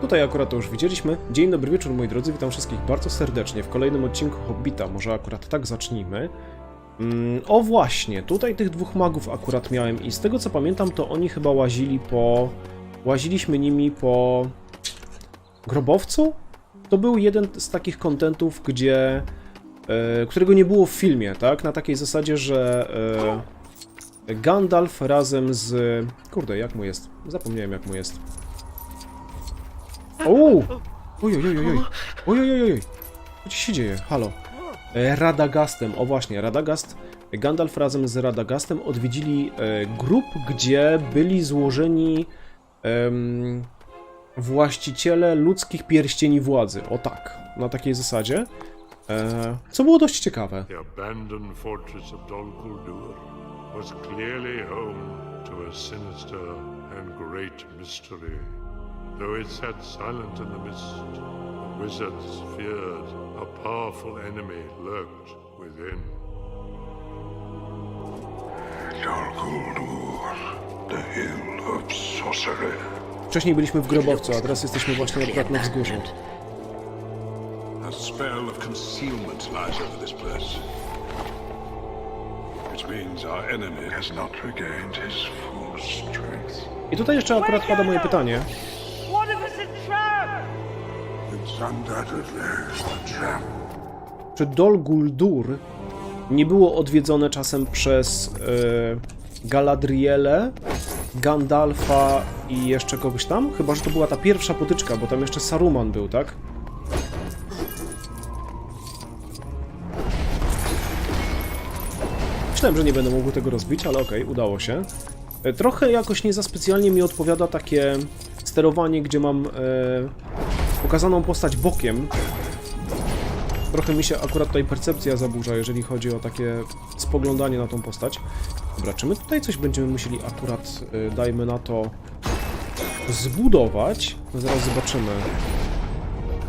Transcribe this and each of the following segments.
Tutaj akurat to już widzieliśmy. Dzień dobry wieczór moi drodzy, witam wszystkich bardzo serdecznie w kolejnym odcinku Hobbita. Może akurat tak zacznijmy. Mm, o właśnie, tutaj tych dwóch magów akurat miałem i z tego co pamiętam to oni chyba łazili po... Łaziliśmy nimi po... Grobowcu? To był jeden z takich kontentów, gdzie... E, którego nie było w filmie, tak? Na takiej zasadzie, że... E, Gandalf razem z... Kurde, jak mu jest? Zapomniałem jak mu jest. Ouu! Oj, oj, oj, oj, oj. Oj, oj, oj, oj. Co ci się dzieje? Halo. E, Radagastem. O właśnie, Radagast. Gandalf razem z Radagastem odwiedzili e, grup, gdzie byli złożeni em, właściciele ludzkich pierścieni władzy. O tak, na takiej zasadzie. E, co było dość ciekawe. Fortress of Dol was clearly home to a sinister and great mystery. Though it sat silent in the mist, the wizards feared a powerful enemy lurked within. The hill of sorcery. Wcześniej byliśmy w grobowcu, a teraz jesteśmy właśnie akurat na wzgórzu. A spell of concealment lies over this place. Which means our enemy has not regained his full strength. I tutaj jeszcze akurat pada moje pytanie. Czy Dol Guldur nie było odwiedzone czasem przez e, Galadrielę, Gandalfa i jeszcze kogoś tam? Chyba, że to była ta pierwsza potyczka, bo tam jeszcze Saruman był, tak? Myślałem, że nie będę mógł tego rozbić, ale okej, udało się. E, Trochę jakoś nie za specjalnie mi odpowiada takie sterowanie, gdzie mam e, pokazaną postać bokiem, Trochę mi się akurat tutaj percepcja zaburza, jeżeli chodzi o takie spoglądanie na tą postać. Dobra, czy my tutaj coś będziemy musieli akurat, y, dajmy na to, zbudować? No zaraz zobaczymy.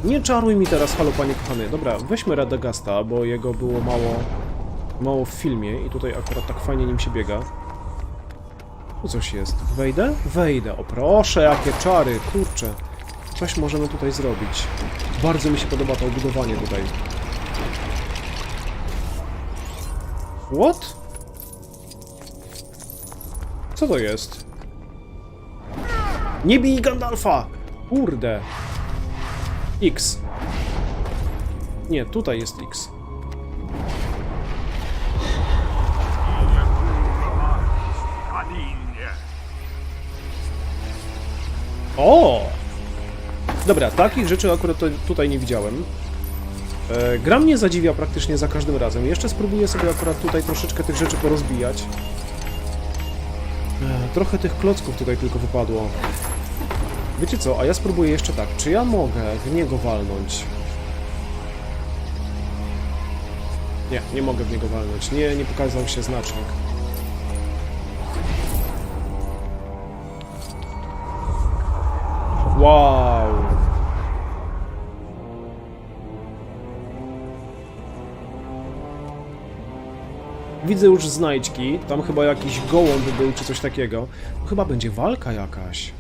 Nie czaruj mi teraz, halo panie kochany. Dobra, weźmy Radagasta, bo jego było mało, mało w filmie i tutaj akurat tak fajnie nim się biega. Tu coś jest. Wejdę? Wejdę. O proszę, jakie czary, kurczę. Coś możemy tutaj zrobić. Bardzo mi się podoba to obudowanie tutaj. What? Co to jest? Nie bij Gandalfa! Kurde. X. Nie, tutaj jest X. O! Dobra, takich rzeczy akurat tutaj nie widziałem. E, gra mnie zadziwia praktycznie za każdym razem. Jeszcze spróbuję sobie akurat tutaj troszeczkę tych rzeczy porozbijać. E, trochę tych klocków tutaj tylko wypadło. Wiecie co, a ja spróbuję jeszcze tak. Czy ja mogę w niego walnąć? Nie, nie mogę w niego walnąć. Nie, nie pokazał się znacznik. Wow! Widzę już znajdźki. Tam chyba jakiś gołąb był, czy coś takiego. Chyba będzie walka jakaś.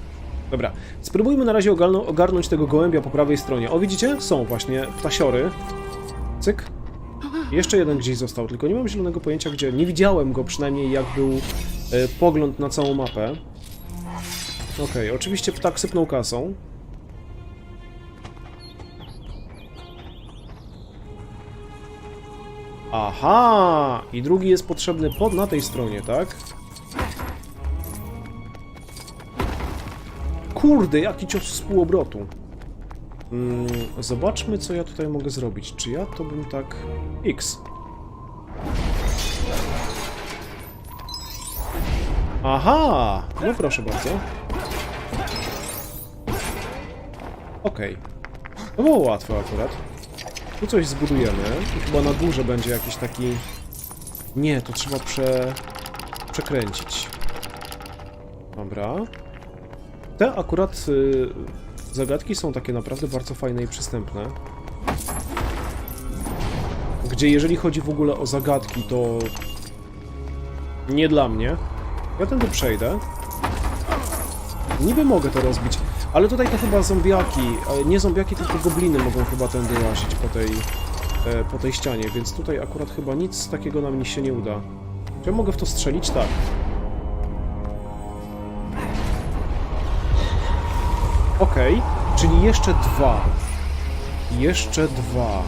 Dobra, spróbujmy na razie ogarną- ogarnąć tego gołębia po prawej stronie. O, widzicie? Są właśnie ptasiory. Cyk. Jeszcze jeden gdzieś został, tylko nie mam zielonego pojęcia gdzie. Nie widziałem go przynajmniej jak był e, pogląd na całą mapę. Okej, oczywiście ptak sypnął kasą. Aha! I drugi jest potrzebny pod na tej stronie, tak? Kurde, jaki cios z. Mm, zobaczmy, co ja tutaj mogę zrobić. Czy ja to bym tak... X. Aha! No proszę bardzo. Okej. To było łatwe akurat. Tu coś zbudujemy i chyba na górze będzie jakiś taki... Nie, to trzeba prze... przekręcić. Dobra. Te akurat y, zagadki są takie naprawdę bardzo fajne i przystępne. Gdzie jeżeli chodzi w ogóle o zagadki, to nie dla mnie. Ja tędy przejdę. Niby mogę to rozbić, Ale tutaj to chyba zombiaki, e, nie zombiaki, tylko gobliny mogą chyba tędy łazić po tej, e, po tej ścianie, więc tutaj akurat chyba nic takiego nam się nie uda. Czy ja mogę w to strzelić? Tak. Okej, czyli jeszcze dwa. Jeszcze dwa.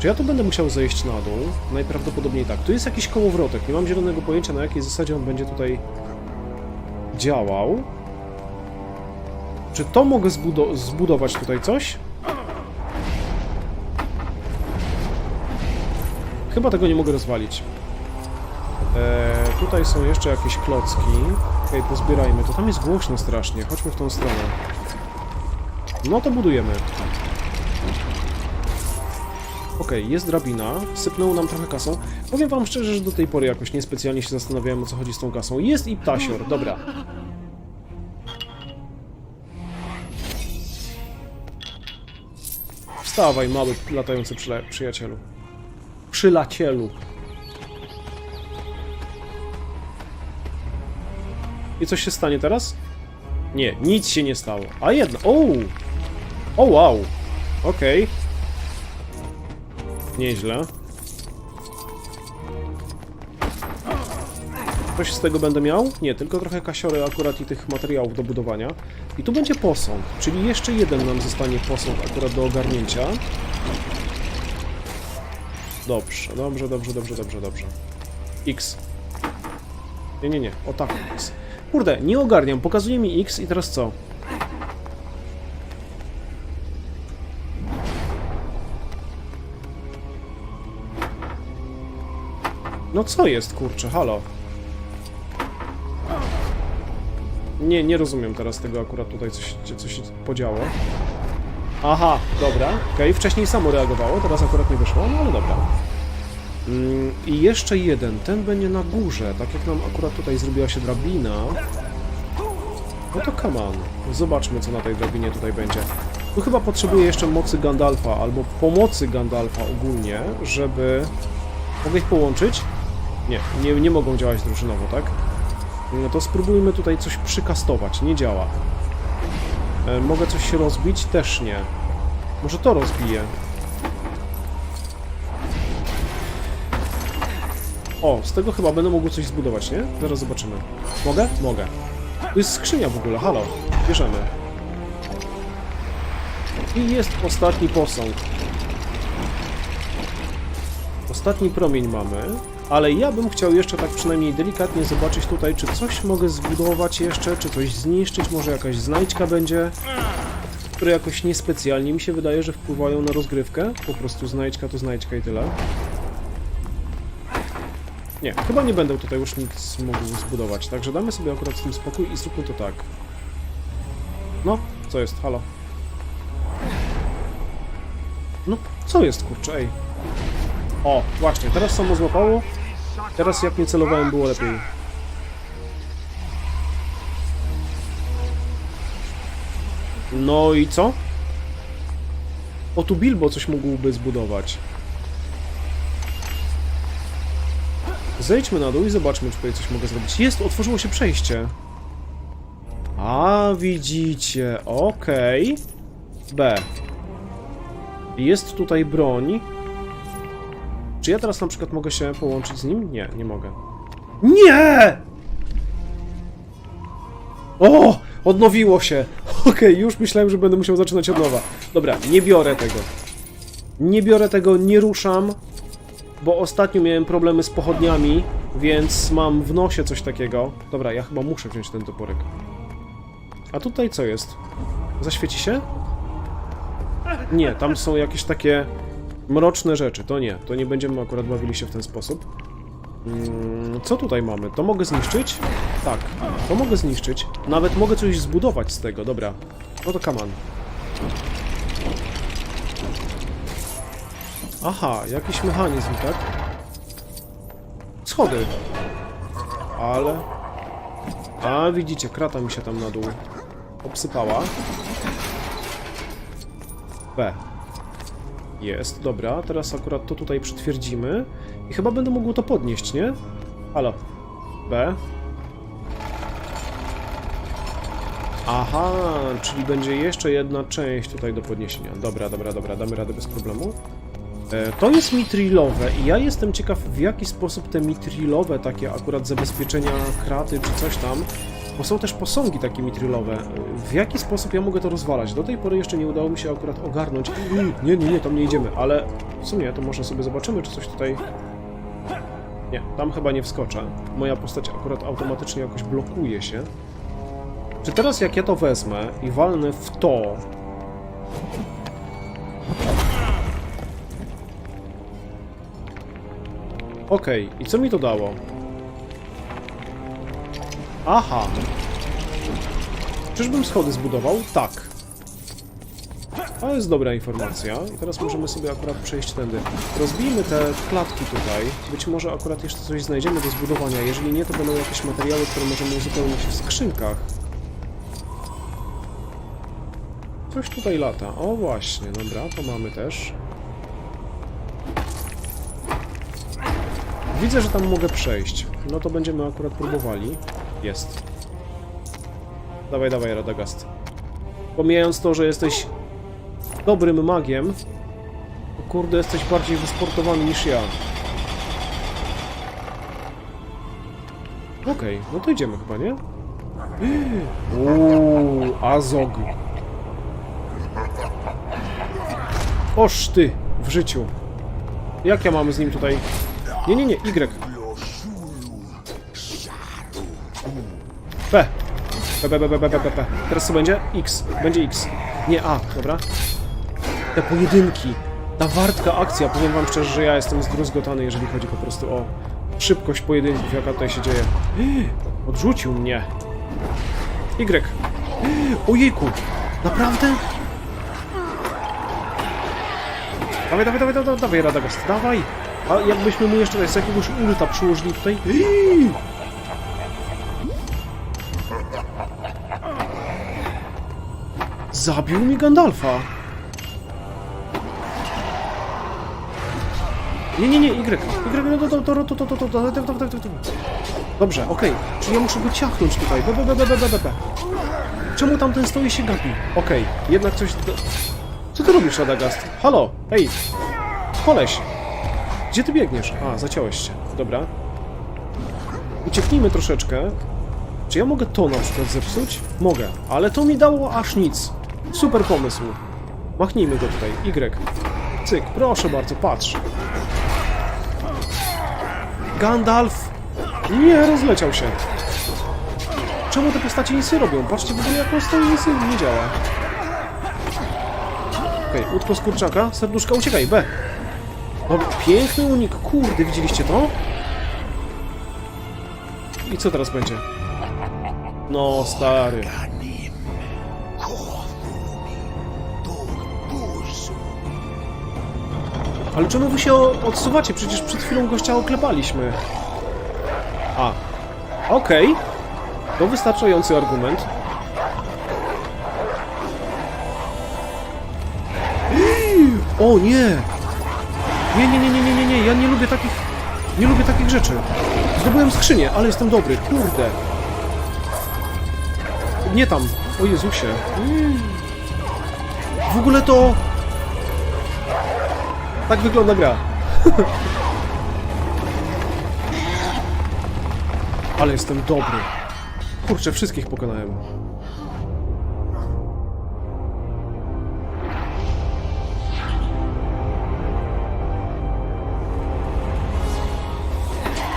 Czy ja tu będę musiał zejść na dół? Najprawdopodobniej tak. Tu jest jakiś kołowrotek. Nie mam zielonego pojęcia, na jakiej zasadzie on będzie tutaj działał. Czy to mogę zbudo zbudować tutaj coś? Chyba tego nie mogę rozwalić. Eee, tutaj są jeszcze jakieś klocki. Okej, pozbierajmy. To tam jest głośno strasznie. Chodźmy w tą stronę. No to budujemy. Okej, jest drabina. Sypnęło nam trochę kasą. Powiem wam szczerze, że do tej pory jakoś niespecjalnie się zastanawiałem, o co chodzi z tą kasą. Jest i ptasior. Dobra. Wstawaj, mały latający przyle- przyjacielu. Przylacielu. I coś się stanie teraz? Nie, nic się nie stało. A jedno. O! O wow! Okej. Nieźle. Coś z tego będę miał? Nie, tylko trochę kasiory akurat i tych materiałów do budowania. I tu będzie posąg, czyli jeszcze jeden nam zostanie posąg akurat do ogarnięcia. Dobrze, dobrze, dobrze, dobrze, dobrze, dobrze. X. Nie, nie, nie, o tak, X. Kurde, nie ogarniam, pokazuje mi X i teraz co? No co jest, kurczę, halo? Nie, nie rozumiem teraz tego akurat tutaj, coś, coś się podziało. Aha, dobra, okej, wcześniej samo reagowało, teraz akurat nie wyszło, no ale dobra. Mm, I jeszcze jeden, ten będzie na górze, tak jak nam akurat tutaj zrobiła się drabina. No to come on. Zobaczmy, co na tej drabinie tutaj będzie. Tu chyba potrzebuję jeszcze mocy Gandalfa, albo pomocy Gandalfa ogólnie, żeby... Mogę ich połączyć? Nie, nie, nie mogą działać drużynowo, tak? No to spróbujmy tutaj coś przykastować. Nie działa. E, mogę coś się rozbić? Też nie. Może to rozbiję. O, z tego chyba będę mógł coś zbudować, nie? Zaraz zobaczymy. Mogę? Mogę. Tu jest skrzynia w ogóle, halo. Bierzemy. I jest ostatni posąg. Ostatni promień mamy, ale ja bym chciał jeszcze tak przynajmniej delikatnie zobaczyć tutaj, czy coś mogę zbudować jeszcze, czy coś zniszczyć, może jakaś znajdźka będzie, które jakoś niespecjalnie mi się wydaje, że wpływają na rozgrywkę. Po prostu znajdźka to znajdźka i tyle. Nie, chyba nie będę tutaj już nic mógł zbudować, także damy sobie akurat z tym spokój i zróbmy to tak. No, co jest? Halo? No, co jest, kurczę, ej? O, właśnie, teraz samo złapało. Teraz jak nie celowałem, było lepiej. No i co? O, tu Bilbo coś mógłby zbudować. Zejdźmy na dół i zobaczmy, czy tutaj coś mogę zrobić. Jest, otworzyło się przejście. A, widzicie, okej. B. Jest tutaj broń. Czy ja teraz na przykład mogę się połączyć z nim? Nie, nie mogę. Nie! O! Odnowiło się! Okej, już myślałem, że będę musiał zaczynać od nowa. Dobra, nie biorę tego. Nie biorę tego, nie ruszam, bo ostatnio miałem problemy z pochodniami, więc mam w nosie coś takiego. Dobra, ja chyba muszę wziąć ten toporek. A tutaj co jest? Zaświeci się? Nie, tam są jakieś takie mroczne rzeczy. To nie, to nie będziemy akurat bawili się w ten sposób. Mm, Co tutaj mamy? To mogę zniszczyć? Tak, to mogę zniszczyć. Nawet mogę coś zbudować z tego, dobra. No to kaman. Aha, jakiś mechanizm, tak? Schody. Ale... A, widzicie, krata mi się tam na dół obsypała. B. Jest, dobra, teraz akurat to tutaj przytwierdzimy. I chyba będę mógł to podnieść, nie? Halo. B. Aha, czyli będzie jeszcze jedna część tutaj do podniesienia. Dobra, dobra, dobra, damy radę bez problemu. E, To jest mitrilowe i ja jestem ciekaw w jaki sposób te mitrilowe takie akurat zabezpieczenia kraty czy coś tam, bo są też posągi takie mitrilowe, e, w jaki sposób ja mogę to rozwalać? Do tej pory jeszcze nie udało mi się akurat ogarnąć. Nie, nie, nie, tam nie idziemy, ale w sumie to może sobie zobaczymy czy coś tutaj... Nie, tam chyba nie wskoczę. Moja postać akurat automatycznie jakoś blokuje się. Czy teraz jak ja to wezmę i walnę w to... Okej, i co mi to dało? Aha! Czyżbym schody zbudował? Tak. To jest dobra informacja. I teraz możemy sobie akurat przejść tędy. Rozbijmy te klatki tutaj. Być może akurat jeszcze coś znajdziemy do zbudowania. Jeżeli nie, to będą jakieś materiały, które możemy uzupełnić w skrzynkach. Coś tutaj lata. O właśnie, dobra, to mamy też. Widzę, że tam mogę przejść. No to będziemy akurat próbowali. Jest. Dawaj, dawaj, Radagast. Pomijając to, że jesteś dobrym magiem, to kurde, jesteś bardziej wysportowany niż ja. Okej, no to idziemy chyba, nie? Uuu, Azog. Oż ty, w życiu. Jak ja mam z nim tutaj... Nie, nie, nie, Y. P. P, P, P, P, P, P, P. Teraz co będzie? X. Będzie X. Nie A, dobra. Te pojedynki. Ta wartka akcja, powiem wam szczerze, że ja jestem zdruzgotany, jeżeli chodzi po prostu o szybkość pojedynków, jaka tutaj się dzieje. Odrzucił mnie. Y. Ojejku. Naprawdę? Dawaj, dawaj, dawaj, dawaj, dawaj, Radagast, dawaj! A jakbyśmy mu jeszcze z jakiegoś ulta przyłożyli tutaj... Zabił mi Gandalfa! Nie, nie, nie, Y. Y, no to, to, to, to, to, to, to, to, to, to, to. Dobrze, okej. Czyli ja muszę go ciachnąć tutaj. Be, be, be, be, be, be. Czemu tamten stoi się gapi? Okej, jednak coś... Co ty robisz, Radagast? Halo, hej! Koleś! Gdzie ty biegniesz? A, zaciąłeś się. Dobra. Ucieknijmy troszeczkę. Czy ja mogę to na przykład zepsuć? Mogę, ale to mi dało aż nic. Super pomysł. Machnijmy go tutaj. Y. Cyk, proszę bardzo, patrz. Gandalf! Nie, rozleciał się. Czemu te postacie nic nie robią? Patrzcie w ogóle jak on stoi nic nie- nie działa. Okej, okay, łódko z kurczaka, serduszka, uciekaj, B. No, piękny unik, kurde, widzieliście to? I co teraz będzie? No, stary. Ale czemu wy się odsuwacie? Przecież przed chwilą gościa oklepaliśmy. A, okej. To wystarczający argument. O nie! Nie, nie, nie, nie, nie, nie, nie, ja nie lubię takich... Nie lubię takich rzeczy. Zdobyłem skrzynię, ale jestem dobry, kurde. Nie tam. O Jezusie. W ogóle to... Tak wygląda gra. Ale jestem dobry. Kurczę, wszystkich pokonałem.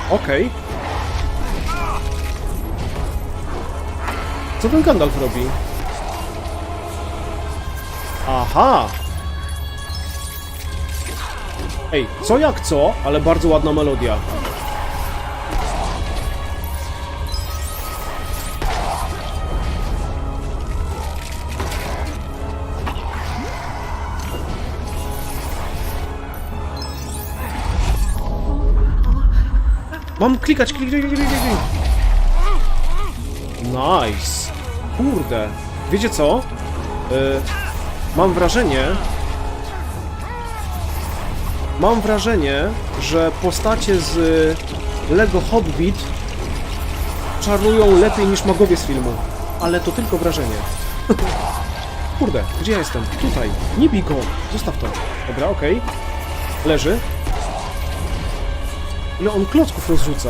Okej. Co ten Gandalf robi? Aha! Ej, co jak co, ale bardzo ładna melodia. Mam klikać, klik, klik, klik, klik. Nice. Kurde. Wiecie co? Y, mam wrażenie... Mam wrażenie, że postacie z Lego Hobbit czarują lepiej niż magowie z filmu. ale to tylko wrażenie. Kurde, gdzie ja jestem? Tutaj. Nie bij go. Zostaw to. Dobra, okej. Leży. Ile on klocków rozrzuca.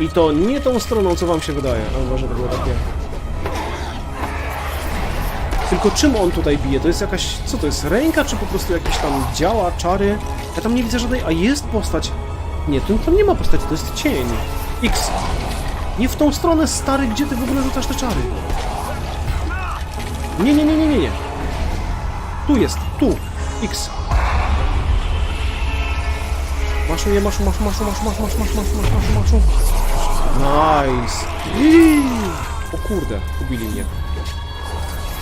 I to nie tą stroną, co wam się wydaje. O, może to było takie... Tylko czym on tutaj bije? To jest jakaś... Co to jest? Ręka, czy po prostu jakieś tam działa, czary? Ja tam nie widzę żadnej... A jest postać. Nie, tu tam nie ma postaci, to jest cień. X. Nie w tą stronę, stary, gdzie ty w ogóle rzucasz te czary? Nie, nie, nie, nie, nie, nie. Tu jest, tu. X. Maszu, nie, maszu, maszu, maszu, maszu, maszu, maszu, maszu, maszu, maszu, maszu. Nice. Iii. O kurde, ubili mnie.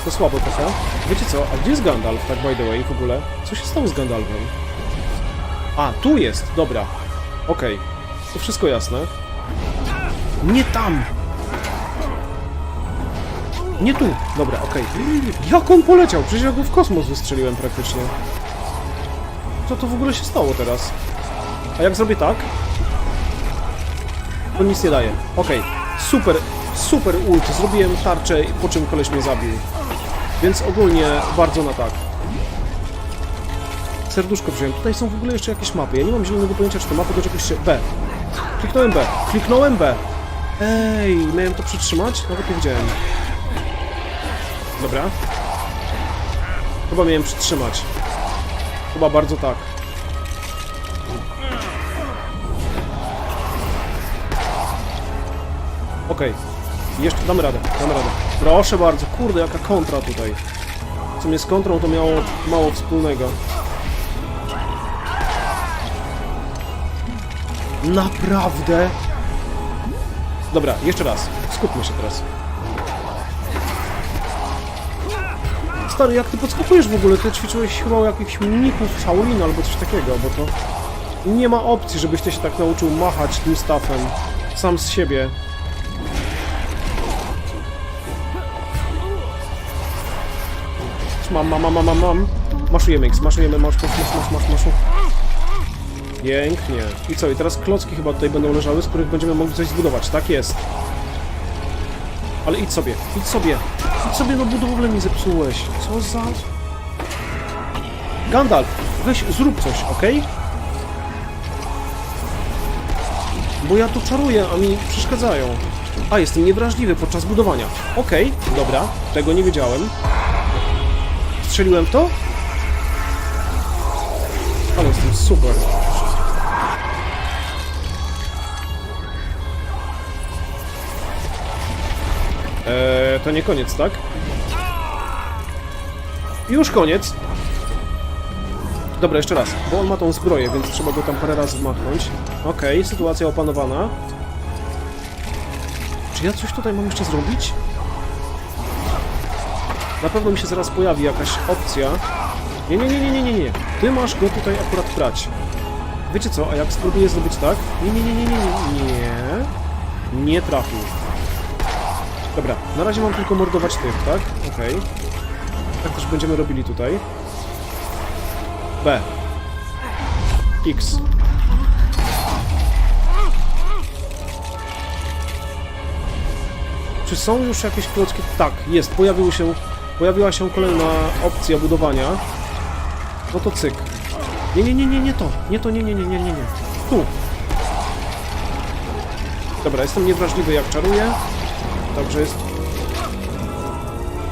To słabo trochę. Wiecie co, a gdzie jest Gandalf, tak by the way, w ogóle? Co się stało z Gandalfem? A, tu jest, dobra. Okej, to wszystko jasne. Nie tam! Nie tu! Dobra, okej. Jak on poleciał? Przecież ja go w kosmos wystrzeliłem praktycznie. Co to w ogóle się stało teraz? A jak zrobię tak? To nic nie daje. Okej, super, super ult. Zrobiłem tarczę, po czym koleś mnie zabił. Więc ogólnie bardzo na tak. Serduszko wziąłem. Tutaj są w ogóle jeszcze jakieś mapy. Ja nie mam zielonego pojęcia, czy to mapy do czegoś się... B. Kliknąłem B. Kliknąłem B. Ej, miałem to przytrzymać? Nawet nie widziałem. Dobra. Chyba miałem przytrzymać. Chyba bardzo tak. Okej. Jeszcze damy radę, damy radę. Proszę bardzo, kurde, jaka kontra tutaj. Co mnie z kontrą to miało mało wspólnego. Naprawdę? Dobra, jeszcze raz. Skupmy się teraz. Stary, jak ty podskakujesz w ogóle? Ty ćwiczyłeś chyba jakichś mnichów Shaolin albo coś takiego, bo to... Nie ma opcji, żebyś ty się tak nauczył machać tym stafem. Sam z siebie. Mam, mam, mam, mam, mam. Maszujemy X, maszujemy, masz, masz, masz, masz, masz, masz. Pięknie. I co, i teraz klocki chyba tutaj będą leżały, z których będziemy mogli coś zbudować. Tak jest. Ale idź sobie, idź sobie. Idź sobie, no budowlę mi zepsułeś. Co za... Gandalf, weź, zrób coś, ok? Bo ja tu czaruję, a mi przeszkadzają. A, jestem niewrażliwy podczas budowania. Okej, dobra, tego nie wiedziałem. Strzeliłem to? Ale jestem super. Eee, to nie koniec, tak? Już koniec. Dobra, jeszcze raz, bo on ma tą zbroję, więc trzeba go tam parę razy machnąć. Okej, sytuacja opanowana. Czy ja coś tutaj mam jeszcze zrobić? Na pewno mi się zaraz pojawi jakaś opcja. Nie, nie, nie, nie, nie, nie, nie. Ty masz go tutaj akurat brać. Wiecie co, a jak spróbuję zrobić tak? Nie, nie, nie, nie, nie, nie, nie. Trafił. Dobra, na razie mam tylko mordować tych, tak? Okej. Tak też będziemy robili tutaj. B. X. Czy są już jakieś klocki? Tak, jest. Pojawiły się, pojawiła się kolejna opcja budowania. No to cyk. Nie, nie, nie, nie, nie to. Nie to, nie, nie, nie, nie, nie, nie. Tu. Dobra, jestem niewrażliwy jak czaruję. Także jest...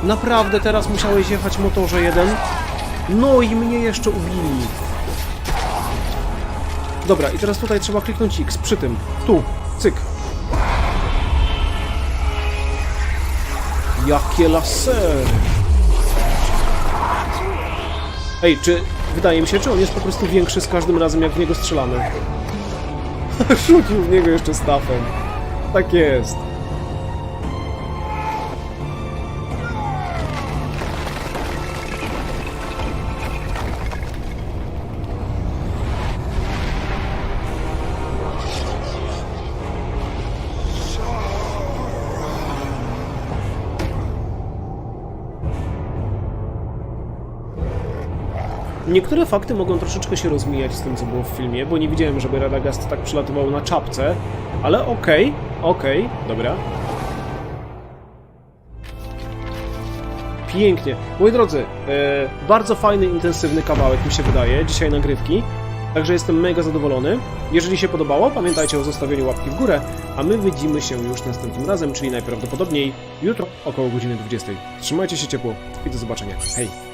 Naprawdę teraz musiałeś jechać motorze jeden? No i mnie jeszcze ubili. Dobra, i teraz tutaj trzeba kliknąć X przy tym. Tu. Cyk. Jakie lasery! Ej, czy... Wydaje mi się, czy on jest po prostu większy z każdym razem, jak w niego strzelamy? Rzucił w niego jeszcze stafem. Tak jest. Niektóre fakty mogą troszeczkę się rozmijać z tym, co było w filmie, bo nie widziałem, żeby Radagast tak przylatywał na czapce, ale okej, okej, dobra. Pięknie. Moi drodzy, e, bardzo fajny, intensywny kawałek mi się wydaje, dzisiaj nagrywki. Także jestem mega zadowolony. Jeżeli się podobało, pamiętajcie o zostawieniu łapki w górę, a my widzimy się już następnym razem, czyli najprawdopodobniej jutro około godziny 20. Trzymajcie się ciepło i do zobaczenia. Hej!